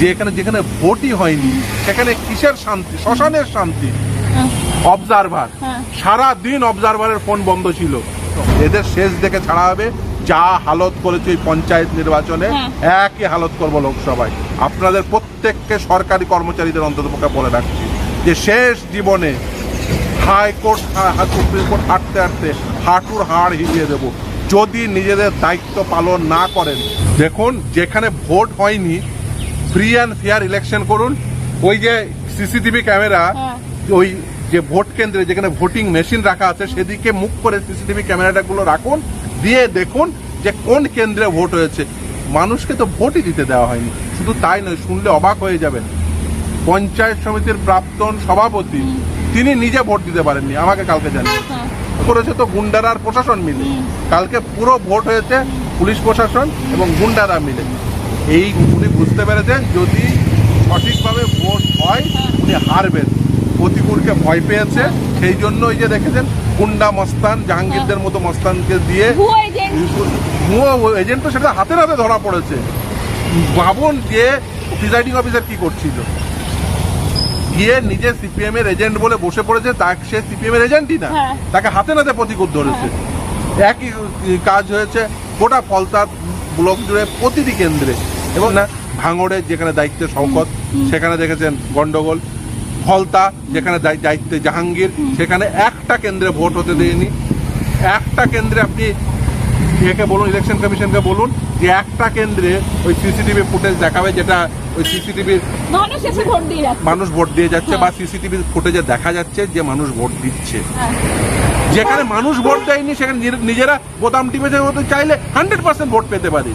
যে এখানে যেখানে ভোটই হয়নি সেখানে কিসের শান্তি? শ্মশানের শান্তি। অবজারভার। সারা দিন অবজারভারের ফোন বন্ধ ছিল। এদের শেষ দেখে ছাড়া হবে। যা হালত করেছে ওই পঞ্চায়েত নির্বাচনে হ্যাঁ। একই হালত করব লোকসভায়। আপনাদের প্রত্যেককে সরকারি কর্মচারীদের অন্তত পক্ষে বলে রাখছি যে শেষ জীবনে হাইকোর্ট সুপ্রিম কোর্ট হাঁটতে হাঁটতে হাঁটুর হাড় হিলিয়ে দেব। যদি নিজেদের দায়িত্ব পালন না করেন দেখুন যেখানে ভোট হয়নি ফ্রি অ্যান্ড ফেয়ার ইলেকশন করুন। ওই যে সিসিটিভি ক্যামেরা। ওই যে ভোট কেন্দ্রে যেখানে ভোটিং মেশিন রাখা আছে সেদিকে মুখ করে সিসিটিভি ক্যামেরাটাগুলো রাখুন দিয়ে দেখুন যে কোন কেন্দ্রে ভোট হয়েছে। মানুষকে তো ভোটই দিতে দেওয়া হয়নি। শুধু তাই নয় শুনলে অবাক হয়ে যাবেন। পঞ্চায়েত সমিতির প্রাক্তন সভাপতি তিনি নিজে ভোট দিতে পারেননি আমাকে কালকে জানিয়ে। হ্যাঁ। করেছে তো গুন্ডারা আর প্রশাসন মিলে। কালকে পুরো ভোট হয়েছে পুলিশ প্রশাসন এবং গুন্ডারা মিলে। এই উনি বুঝতে পেরেছেন যদি সঠিকভাবে ভোট হয় উনি হারবেন। প্রতিকূলকে ভয় পেয়েছে। সেই জন্য ওই যে দেখেছেন গুন্ডা মস্তান জাহাঙ্গীরদের মতো মস্তানকে দিয়ে ভুয়ো এজেন্ট তো সেটা হাতে হাতে ধরা পড়েছে। ভাবুন যে প্রিজাইডিং অফিসার কি করছিল। গিয়ে নিজে সিপিএম এর এজেন্ট বলে বসে পড়েছে তাকে সে সিপিএম এর এজেন্টই না। হ্যাঁ। তাকে হাতে নাতে প্রতিকূল ধরেছে। একই কাজ হয়েছে গোটা ফলতার ব্লক জুড়ে প্রতিটি কেন্দ্রে। এবং না ভাঙড়ে যেখানে দায়িত্বে শওকত সেখানে দেখেছেন গন্ডগোল। ফলতা যেখানে দায়িত্বে জাহাঙ্গীর সেখানে একটা কেন্দ্রে ভোট হতে দেয়নি। একটা কেন্দ্রে আপনি একে বলুন ইলেকশন কমিশনকে বলুন যে একটা কেন্দ্রে ওই সিসিটিভি ফুটেজ দেখাবে যেটা ওই সিসিটিভির মানুষ ভোট দিয়ে যাচ্ছে। মানুষ ভোট দিয়ে যাচ্ছে হ্যাঁ। বা সিসিটিভি ফুটেজে দেখা যাচ্ছে যে মানুষ ভোট দিচ্ছে। হ্যাঁ। যেখানে মানুষ ভোট দেয়নি সেখানে নিজে- নিজেরা বোতাম টিপে যে চাইলে হান্ড্রেড পার্সেন্ট ভোট পেতে পারি।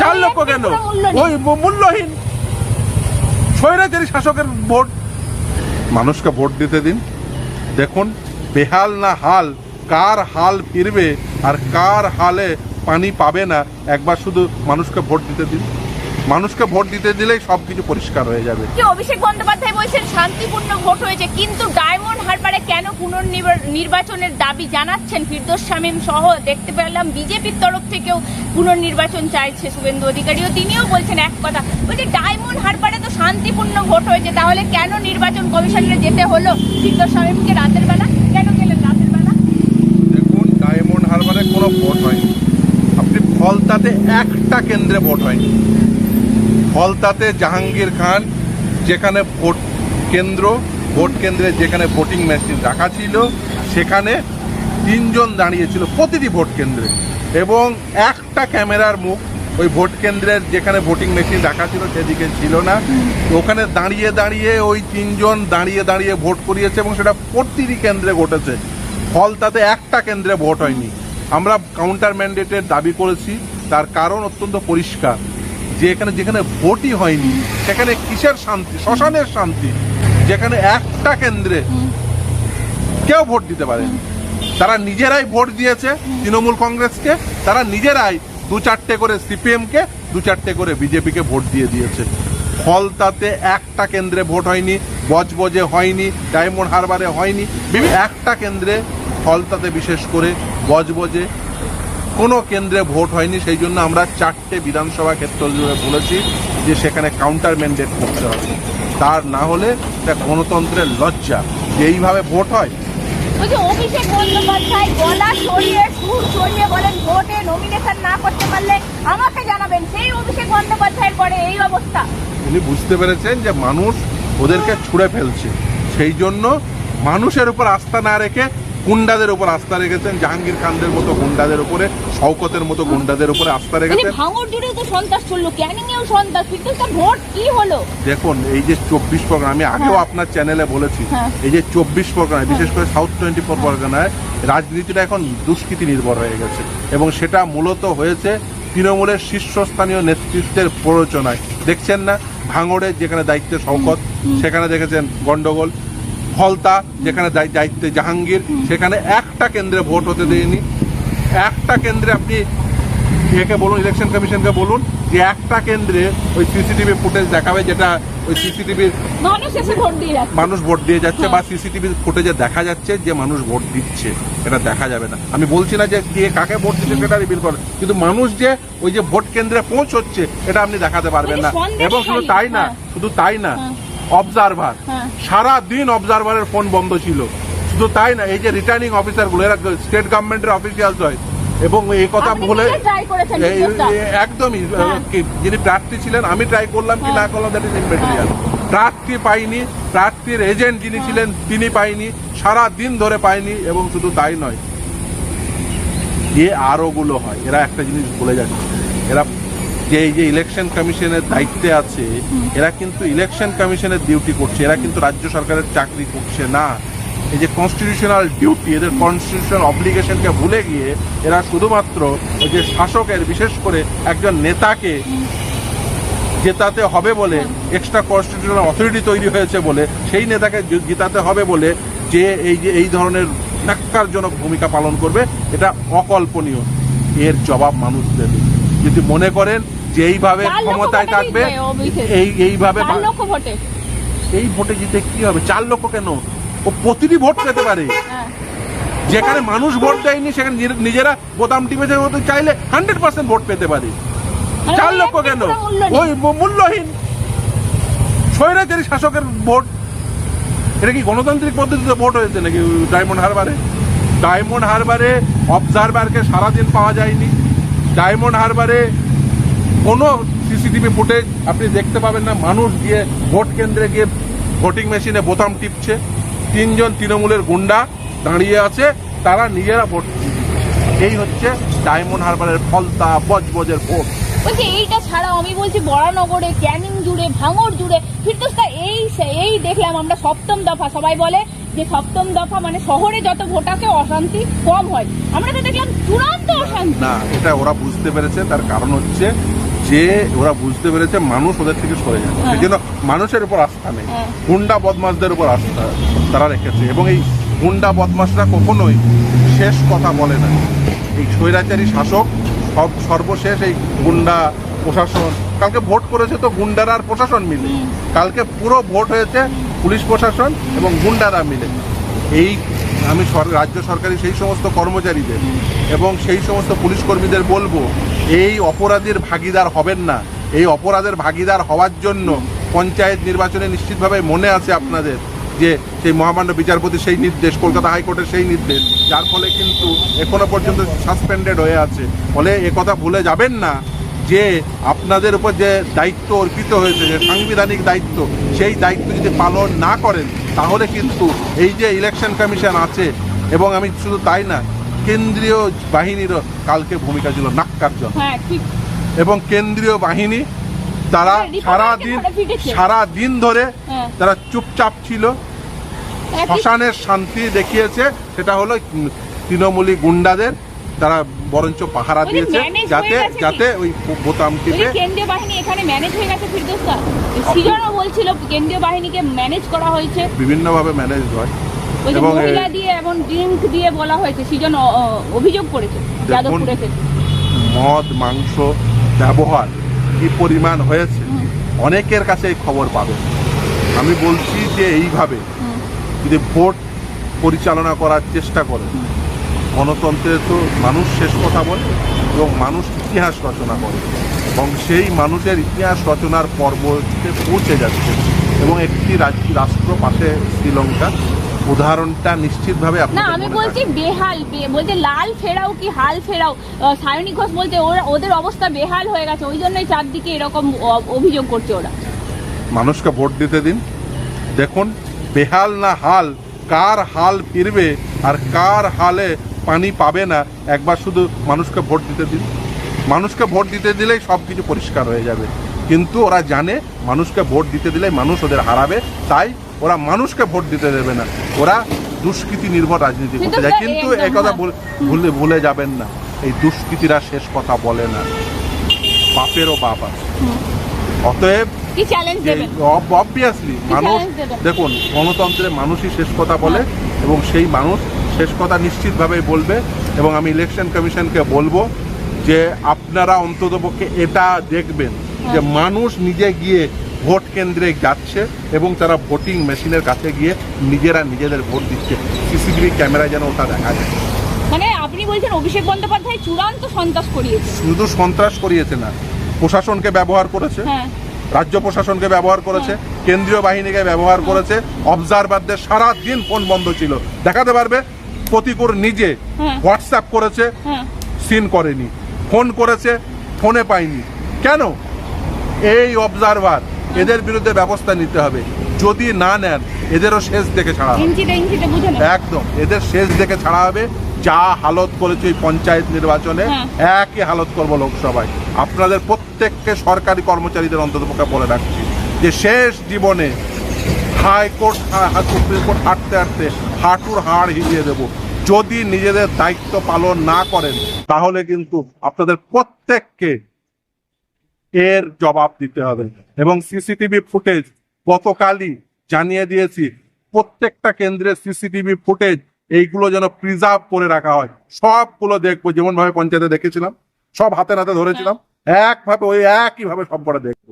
চার লক্ষ কেন। ওই মূল্যহীন। স্বৈরাচারী শাসকের ভোট। মানুষকে ভোট দিতে দিন। দেখুন বেহাল না হাল কার হাল ফিরবে আর কার হালে পানি পাবে না একবার শুধু মানুষকে ভোট দিতে দিন। মানুষকে ভোট দিতে দিলেই সব কিছু পরিষ্কার হয়ে যাবে। কি অভিষেক বন্দ্যোপাধ্যায় বলছেন শান্তিপূর্ণ ভোট হয়েছে কিন্তু ডায়মন্ড হারবারে কেন পুনর্নির্বাচনের দাবি জানাচ্ছেন ফিরদোস শামীম সহ দেখতে পেলাম বিজেপির তরফ থেকেও পুনর্নির্বাচন চাইছে শুভেন্দু অধিকারী ও তিনিও বলছেন এক কথা বলছে ডায়মন্ড হারবারে তো শান্তিপূর্ণ ভোট হয়েছে তাহলে কেন নির্বাচন কমিশনে যেতে হলো? ফিরদোস শামীমকে রাতের বেলা? কেন গেলেন রাতের বেলা? দেখুন ডায়মন্ড হারবারে কোনো ভোট হয়নি। আপনি ফলতাতে একটা কেন্দ্রে ভোট হয়নি। ফলতাতে জাহাঙ্গীর খান, যেখানে ভোট কেন্দ্র, ভোট কেন্দ্রে যেখানে ভোটিং মেশিন রাখা ছিল, সেখানে তিনজন দাঁড়িয়েছিল প্রতিটি ভোট কেন্দ্রে। এবং একটা ক্যামেরার মুখ ওই ভোট কেন্দ্রের যেখানে ভোটিং মেশিন রাখা ছিল সেদিকে ছিল না। ওখানে দাঁড়িয়ে দাঁড়িয়ে ওই তিনজন দাঁড়িয়ে দাঁড়িয়ে ভোট করিয়েছে এবং সেটা প্রতিটি কেন্দ্রে ঘটেছে। ফল তাতে একটা কেন্দ্রে ভোট হয়নি। আমরা কাউন্টার ম্যান্ডেটের দাবি করেছি, তার কারণ অত্যন্ত পরিষ্কার। যে এখানে যেখানে ভোটই হয়নি, সেখানে কিসের শান্তি? শ্মশানের শান্তি, যেখানে একটা কেন্দ্রে কেউ ভোট দিতে পারে তারা নিজেরাই ভোট দিয়েছে তৃণমূল কংগ্রেসকে, তারা নিজেরাই দু চারটে করে সিপিএমকে, দু চারটে করে বিজেপিকে ভোট দিয়ে দিয়েছে। ফল তাতে একটা কেন্দ্রে ভোট হয়নি, বজবজে হয়নি, ডায়মন্ড হারবারে হয়নি একটা কেন্দ্রে ফলতাতে বিশেষ করে বজবজে কোনো কেন্দ্রে ভোট হয়নি সেই জন্য আমরা চারটে বিধানসভা ক্ষেত্র জুড়ে বলেছি যে সেখানে কাউন্টার ম্যান্ডেট করতে হবে। তার না হলে এটা গণতন্ত্রের লজ্জা যে এইভাবে ভোট হয়। অভিষেক বন্দ্যোপাধ্যায় গলা সরিয়ে সুর সরিয়ে বলেন ভোটে নমিনেশন না করতে পারলে আমাকে জানাবেন। সেই অভিষেক বন্দ্যোপাধ্যায়ের পরে এই অবস্থা। উনি বুঝতে পেরেছেন যে মানুষ ওদেরকে ছুঁড়ে ফেলছে। সেই জন্য মানুষের উপর আস্থা না রেখে গুন্ডাদের উপর আস্থা রেখেছেন জাহাঙ্গীর খানদের মতো গুন্ডাদের উপরে শওকতের মতো গুন্ডাদের উপরে আস্থা মানে রেখেছেন। ভাঙর জুড়েও তো সন্ত্রাস চলল ক্যানিং এও সন্ত্রাস? কিন্তু তার ভোট কি হলো? দেখুন এই যে চব্বিশ পরগনা আমি আগেও হ্যাঁ। আপনার চ্যানেলে বলেছি হ্যাঁ। এই যে চব্বিশ পরগনায় বিশেষ করে সাউথ টোয়েন্টি ফোর পরগনায় রাজনীতিটা এখন দুষ্কৃতি নির্ভর হয়ে গেছে এবং সেটা মূলত হয়েছে তৃণমূলের শীর্ষস্থানীয় নেতৃত্বের প্ররোচনায়। দেখছেন না? ভাঙড়ে যেখানে দায়িত্বে শওকত সেখানে দেখেছেন গন্ডগোল। ফলতা যেখানে দায়ি- দায়িত্বে জাহাঙ্গীর সেখানে একটা কেন্দ্রে ভোট হতে দেয়নি। একটা কেন্দ্রে আপনি একে বলুন ইলেকশন কমিশনকে বলুন যে একটা কেন্দ্রে ওই সিসিটিভি ফুটেজ দেখাবে যেটা ওই সিসিটিভির মানুষ ভোট দিয়ে যাচ্ছে। মানুষ ভোট দিয়ে যাচ্ছে হ্যাঁ। বা সিসিটিভি ফুটেজে দেখা যাচ্ছে যে মানুষ ভোট দিচ্ছে। এটা দেখা যাবে না। আমি বলছি না যে কে কাকে ভোট দিচ্ছে সেটা রিভিল করে কিন্তু মানুষ যে ওই যে ভোট কেন্দ্রে পৌঁছচ্ছে এটা আপনি দেখাতে পারবেন না। এবং শুধু তাই না হ্যাঁ। শুধু তাই না হ্যাঁ। অবজারভার হ্যাঁ। সারা দিন অবজারভারের ফোন বন্ধ ছিল শুধু তাই না এই যে রিটার্নিং অফিসারগুলো এরা স্টেট গভর্নমেন্টের অফিসিয়ালস হয় এবং এই কথা বলে একদমই হ্যাঁ। যিনি প্রার্থী ছিলেন আমি ট্রাই করলাম কি হ্যাঁ। না করলাম দ্যাট ইজ ইম্যাটেরিয়াল প্রার্থী পাইনি প্রার্থীর এজেন্ট যিনি হ্যাঁ। ছিলেন তিনি পাইনি সারা দিন ধরে পাইনি এবং শুধু তাই নয় যে আরও গুলো হয় এরা একটা জিনিস বলে যাচ্ছে এরা যে এই যে ইলেকশন কমিশনের দায়িত্বে আছে, এরা কিন্তু ইলেকশন কমিশনের ডিউটি করছে। এরা কিন্তু রাজ্য সরকারের চাকরি করছে না। এই যে কনস্টিটিউশনাল ডিউটি এদের কনস্টিটিউশনাল অব্লিগেশনকে ভুলে গিয়ে এরা শুধুমাত্র ওই যে শাসকের, বিশেষ করে একজন নেতাকে জেতাতে হবে বলে এক্সট্রা কনস্টিটিউশনাল অথরিটি তৈরি হয়েছে বলে, সেই নেতাকে জেতাতে হবে বলে যে এই যে, এই ধরনের ন্যাক্কারজনক ভূমিকা পালন করবে, এটা অকল্পনীয়। এর জবাব মানুষ দেবে যদি মনে করেন যে এইভাবে ক্ষমতায় থাকবে এই এইভাবে এই ভোটে জিতে কি হবে? চার লক্ষ কেন? ও প্রতিটি ভোট পেতে পারে। হ্যাঁ। যেখানে মানুষ ভোট দেয়নি সেখানে নিজে- নিজেরা বোতাম টিপেছে চাইলে হান্ড্রেড পার্সেন্ট ভোট পেতে পারে। মানে চার লক্ষ কেন। ওই মূল্যহীন। স্বৈরাচারী শাসকের ভোট। এটা কি গণতান্ত্রিক পদ্ধতিতে ভোট হয়েছে নাকি ডায়মন্ড হারবারে? ডায়মন্ড হারবারে অবজারভারকে সারাদিন পাওয়া যায়নি। ডায়মন্ড হারবারে কোনো সিসিটিভি ফুটেজ আপনি দেখতে পাবেন না। মানুষ গিয়ে ভোট কেন্দ্রে গিয়ে ভোটিং মেশিনে বোতাম টিপছে। তিনজন তৃণমূলের গুন্ডা দাঁড়িয়ে আছে তারা নিজেরা ভোট এই হচ্ছে ডায়মন্ড হারবারের ফলতা বজবজের ভোট। বলছি এইটা ছাড়াও আমি বলছি বরানগরে ক্যানিং জুড়ে ভাঙড় জুড়ে ফিরদোস্তা এই এই দেখলাম আমরা সপ্তম দফা। সবাই বলে যে সপ্তম দফা মানে শহরে যত ভোটাকে অশান্তি কম হয়। আমরা তো দেখলাম চূড়ান্ত অশান্তি। না এটা ওরা বুঝতে পেরেছে। তার কারণ হচ্ছে যে ওরা বুঝতে পেরেছে মানুষ ওদের থেকে সরে যাবে হ্যাঁ। সেই জন্য মানুষের উপর আস্থা নেই। হ্যাঁ। গুন্ডা বদমাসদের উপর আস্থা তারা রেখেছে। এবং এই গুন্ডা বদমাসরা কখনোই শেষ কথা বলে না। এই স্বৈরাচারী শাসক সব সর্বশেষ এই গুন্ডা প্রশাসন কালকে ভোট করেছে তো গুন্ডারা আর প্রশাসন মিলে। কালকে পুরো ভোট হয়েছে পুলিশ প্রশাসন এবং গুন্ডারা মিলে। এই আমি রাজ্য সরকারি সেই সমস্ত কর্মচারীদের এবং সেই সমস্ত পুলিশ কর্মীদের বলব এই অপরাধীর ভাগিদার হবেন না। এই অপরাধের ভাগিদার হওয়ার জন্য পঞ্চায়েত নির্বাচনে নিশ্চিতভাবে মনে আছে আপনাদের যে সেই মহামান্য বিচারপতি সেই নির্দেশ, কলকাতা হাইকোর্টের সেই নির্দেশ, যার ফলে কিন্তু এখনও পর্যন্ত সাসপেন্ডেড হয়ে আছে। ফলে কথা ভুলে যাবেন না যে আপনাদের উপর যে দায়িত্ব অর্পিত হয়েছে, যে সাংবিধানিক দায়িত্ব, সেই দায়িত্ব যদি পালন না করেন, তাহলে কিন্তু এই যে ইলেকশন কমিশন আছে, এবং আমি শুধু তাই না কেন্দ্রীয় বাহিনীরও কালকে ভূমিকা ছিল নাক্কারজন। হ্যাঁ এবং কেন্দ্রীয় বাহিনী তারা হ্যাঁ, রিপোর্টারকে সারা দিন ধরে সারা দিন ধরে হ্যাঁ। তারা চুপচাপ ছিল। শ্মশানের শান্তি দেখিয়েছে। সেটা হলো তৃণমূলী গুন্ডাদের। তারা বরঞ্চ পাহারা দিয়েছে যাতে যাতে ওই বোতাম টিপে কেন্দ্রীয় বাহিনী এখানে ম্যানেজ হয়ে গেছে ফিরদোস্তা সৃজনও বলছিল কেন্দ্রীয় বাহিনীকে ম্যানেজ করা হয়েছে। বিভিন্নভাবে ম্যানেজ হয়। ওই যে এবং মহিলা দিয়ে এমন ড্রিঙ্ক দিয়ে বলা হয়েছে সৃজন অভিযোগ করেছে যাদবপুরে মদ মাংস ব্যবহার কি পরিমাণ হয়েছে অনেকের কাছে এই খবর পাবে আমি বলছি যে এইভাবে যদি ভোট পরিচালনা করার চেষ্টা করে গণতন্ত্রে তো মানুষ শেষ কথা বলে এবং মানুষ ইতিহাস রচনা করে এবং সেই মানুষের ইতিহাস রচনার পর্বতে পৌঁছে যাচ্ছে। এবং একটি রাষ্ট্র পাশে শ্রীলঙ্কা। উদাহরণটা নিশ্চিতভাবে না আমি বলছি বেহাল বে- বলছে লাল ফেরাও কি হাল ফেরাও? সায়নী ঘোষ বলতে ওরা ওদের অবস্থা বেহাল হয়ে গেছে ওই জন্যই চারদিকে এরকম অভিযোগ করছে ওরা। মানুষকে ভোট দিতে দিন। দেখুন বেহাল না হাল কার হাল ফিরবে আর কার হালে পানি পাবে না একবার শুধু মানুষকে ভোট দিতে দিন। মানুষকে ভোট দিতে দিলেই সব কিছু পরিষ্কার হয়ে যাবে। কিন্তু ওরা জানে মানুষকে ভোট দিতে দিলে মানুষ ওদের হারাবে তাই ওরা মানুষকে ভোট দিতে দেবে না। ওরা দুষ্কৃতি নির্ভর রাজনীতি করতে যায়। কিন্তু এই কথা হ্যাঁ। ভুলে ভুলে যাবেন না। এই দুষ্কৃতীরা শেষ কথা বলে না। বাপেরও বাপ আছে। অতএব অবভিয়াসলি মানুষ দেখুন গণতন্ত্রে মানুষই শেষ কথা বলে এবং সেই মানুষ শেষ কথা নিশ্চিতভাবে বলবে এবং আমি ইলেকশন কমিশনকে বলব যে আপনারা অন্ততপক্ষে এটা দেখবেন। যে মানুষ নিজে গিয়ে ভোট কেন্দ্রে যাচ্ছে এবং তারা ভোটিং মেশিনের কাছে গিয়ে নিজেরা নিজেদের ভোট দিচ্ছে। সিসিটিভি ক্যামেরায় যেন ওটা দেখা যায়। মানে আপনি বলছেন অভিষেক বন্দ্যোপাধ্যায় চূড়ান্ত সন্ত্রাস করিয়েছে শুধু সন্ত্রাস করিয়েছে না প্রশাসনকে ব্যবহার করেছে হ্যাঁ। রাজ্য প্রশাসনকে ব্যবহার করেছে কেন্দ্রীয় বাহিনীকে ব্যবহার করেছে অবজারভারদের সারা দিন ফোন বন্ধ ছিল। দেখাতে পারবে? প্রতিকূর নিজে হ্যাঁ। হোয়াটসঅ্যাপ করেছে হ্যাঁ। সিন করেনি ফোন করেছে ফোনে পাইনি কেন? এই অবজারভার এদের বিরুদ্ধে ব্যবস্থা নিতে হবে। যদি না নেন এদেরও শেষ দেখে ছাড়া একদম এদের শেষ দেখে ছাড়া হবে। যা হালত করেছে ওই পঞ্চায়েত নির্বাচনে হ্যাঁ। একই হালত করব লোকসভায়। আপনাদের প্রত্যেককে সরকারি কর্মচারীদের অন্তত পক্ষে বলে রাখছি যে শেষ জীবনে হাইকোর্ট সুপ্রিম কোর্ট হাঁটতে হাঁটতে হাঁটুর হাড় হিলিয়ে দেব। যদি নিজেদের দায়িত্ব পালন না করেন তাহলে কিন্তু আপনাদের প্রত্যেককে এর জবাব দিতে হবে। এবং সিসিটিভি ফুটেজ গতকালই জানিয়ে দিয়েছি প্রত্যেকটা কেন্দ্রের সিসিটিভি ফুটেজ এইগুলো যেন প্রিজার্ভ করে রাখা হয়। সবগুলো দেখব যেমন ভাবে পঞ্চায়েতে দেখেছিলাম সব হাতে হাতে ধরেছিলাম একভাবে ওই একইভাবে সব করে দেখব।